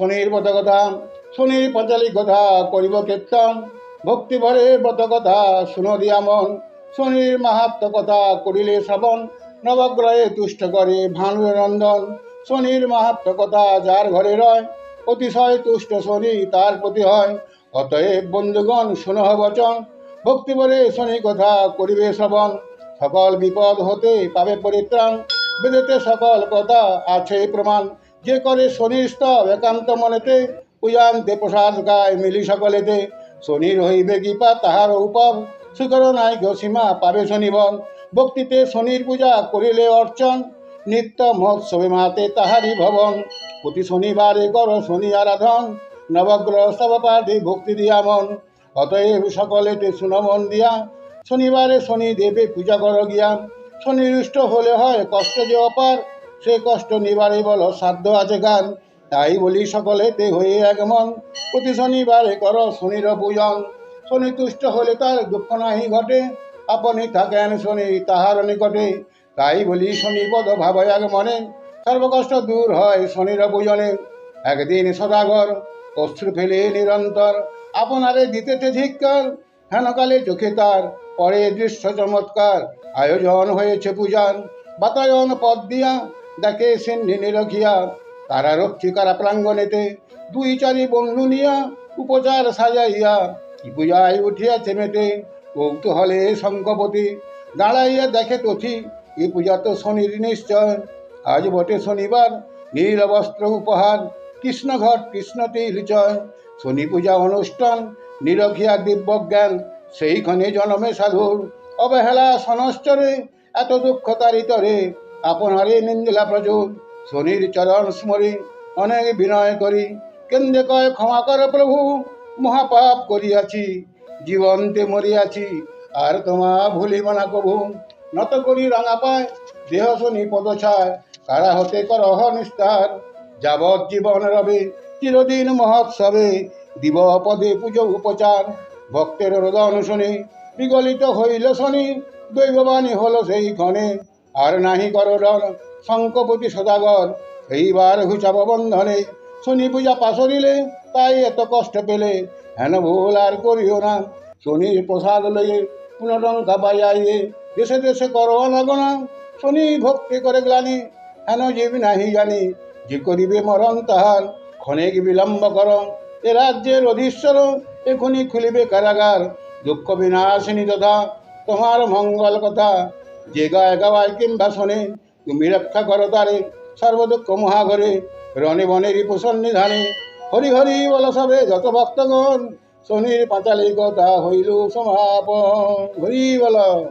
শনির কথা শনির পাঁচালী কথা করিব কীর্তন। ভক্তি ভরে ব্রত কথা শুনো দিয়া মন। শনির মাহাত্ম কথা করিলে শ্রবণ। নবগ্রহে তুষ্ট করে ভানু নন্দন। শনির মাহাত্ম কথা যার ঘরে রয়, অতিশয় তুষ্ট শনি তার প্রতি হয়। অতএব বন্ধুগণ শুনহ বচন। ভক্তি বলে শনি কথা করিবে শ্রবণ। সকল বিপদ হতে পাবে পরিত্রাণ। বেদেতে সকল কথা আছে প্রমাণ। যে করে শনির স্তব একান্ত মনেতে পূজান্তে প্রসাদ গায় মিলি সকলেতে। শনির হইবে কৃপা তাহার উপর, সুকর নাই সীমা পাবে শনিবন। ভক্তিতে শনির পূজা করিলে অর্চন, নিত্য মহোৎসবে মাতে তাহারি ভবন। প্রতি শনিবারে কর শনি আরাধন, নবগ্রহ স্তবপাঠে ভক্তি দিয়া মন। অতএব সকলেতে সুনমন দিয়া, শনিবারে শনি দেবে পূজা কর গিয়া শনি রুষ্ট হলে হয় কষ্ট যে অপার সে কষ্ট নিবারে বল, সাধ্য আছে গান তাই বলি সকলেতে হয়ে একমন প্রতি শনিবারে কর শনির পূজন। শনি তুষ্ট হলে তার দুঃখ নাহি ঘটে। আপনি থাকেন শনি তাহার নিকটে। তাই বলি শনি পদ ভাবে এক মনে। সর্বকষ্ট দূর হয় শনির পূজনে। একদিন সদাগর, অশ্রু ফেলে নিরন্তর। আপনারে দিতেছে ধিক্কার। হেনকালে চোখে তার, পরে দৃশ্য চমৎকার। আয়োজন হয়েছে পূজার বাতায়ন পদ দিয়া। দেখে সিন্ধি নিরখিয়া তারা রক্ষিকারা প্রাঙ্গণেতে? দুই চারি বন্ধু নিয়া উপচার সাজাইয়া কি পূজায় উঠিয়াছে মেতে কৌতূহলে শঙ্কপতি দাঁড়াইয়া দেখে তথি, এ পূজা তো শনির নিশ্চয়। আজ বটে শনিবার, নীল বস্ত্র উপহার কৃষ্ণঘট কৃষ্ণ তীর্চয় শনি পূজা অনুষ্ঠান নিরখিয়া দিব্যজ্ঞান সেইখানে জনমে সাধুর অবহেলা সনশ্চরে, এত দুঃখ তারিতরে। আপনারে নিন্দিলা প্রচুর শনির চরণ স্মরি, অনেক বিনয় করি। কেন্দ্রে কয় ক্ষমা কর প্রভু, মহাপাপ করিয়াছি, জীবন্তে মরিয়াছি, আর তোমা ভুলিব না কভু নত করি রাঙা পায়, দেহ শনি পদ ছায়, কারা হতে করহ নিস্তার। যাবৎ জীবন রবে, চিরদিন মহোৎসবে, দিব পদে পুজো উপচার। ভক্তের রোদন শুনে, বিগলিত হইল শনি, দৈববাণী হল সেই ক্ষণে। আর নাহি করডর শঙ্কপতি সদাগর, এইবার ঘুচাব বন্ধনে শনি পূজা পাশরিলে তাই এত কষ্ট পেলে। হেন ভুল আর করিও না, শনির প্রসাদ লইয়ে পুনরঙ্কা পাইয়াইয়ে দেশে দেশে করো অনাগনা শনি ভক্তি করে গ্লানি, হেন জীব নাহি জানি, যে করিবে মরণ তাহার। ক্ষণিক বিলম্ব কর, এ রাজ্যের অধীশ্বর এখনই খুলিবে কারাগার। দুঃখ বিনাশিনী তথা তোমার মঙ্গল কথা। যে গায় গাওয়ায় কিংবা শোনে, তুমি রক্ষা করো তারে, সর্বদুঃখ মহাঘরে, রণে বনে রিপুষণ নিধানে। হরি হরি বল সবে যত ভক্তগণ, শনির পাঁচালি কথা হইল সমাপন। হরি বল।